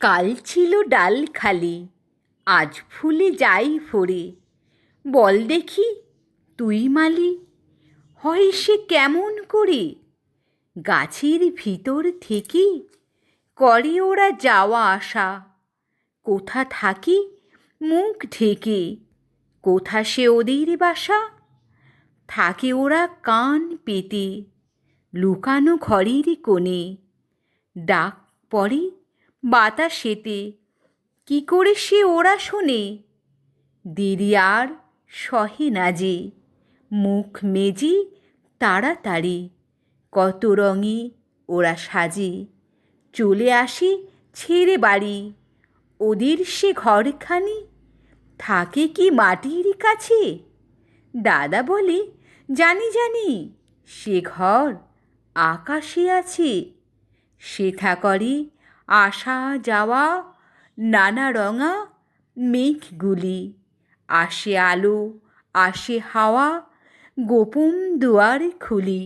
কাল ছিল ডাল খালি, আজ ফুলে যাই ফোরে বল দেখি, তুই মালি, হয় সে কেমন করে? গাছের ভিতর থেকে করে ওরা যাওয়া আসা। কোথা থাকি মুখ ঢেকে, কোথা সে ওদের বাসা? থাকে ওরা কান পেতে, লুকানো ঘরের কোণে। ডাক পড়ে বাতাসেতে কি করে সে ওরা শোনে? দেরি আর সহে না যে। মুখ মেজে তাড়াতাড়ি। কত রঙে ওরা সাজে। চলে আসে ছেড়ে বাড়ি। ওদের সে ঘরখানি থাকে কি মাটির কাছে? দাদা বলে, জানি জানি, সে ঘর আকাশে আছে। সেথা করে আসা যাওয়া নানা রঙা মেঘগুলি। আসে আলো আসে হাওয়া গোপন দুয়ার খুলি।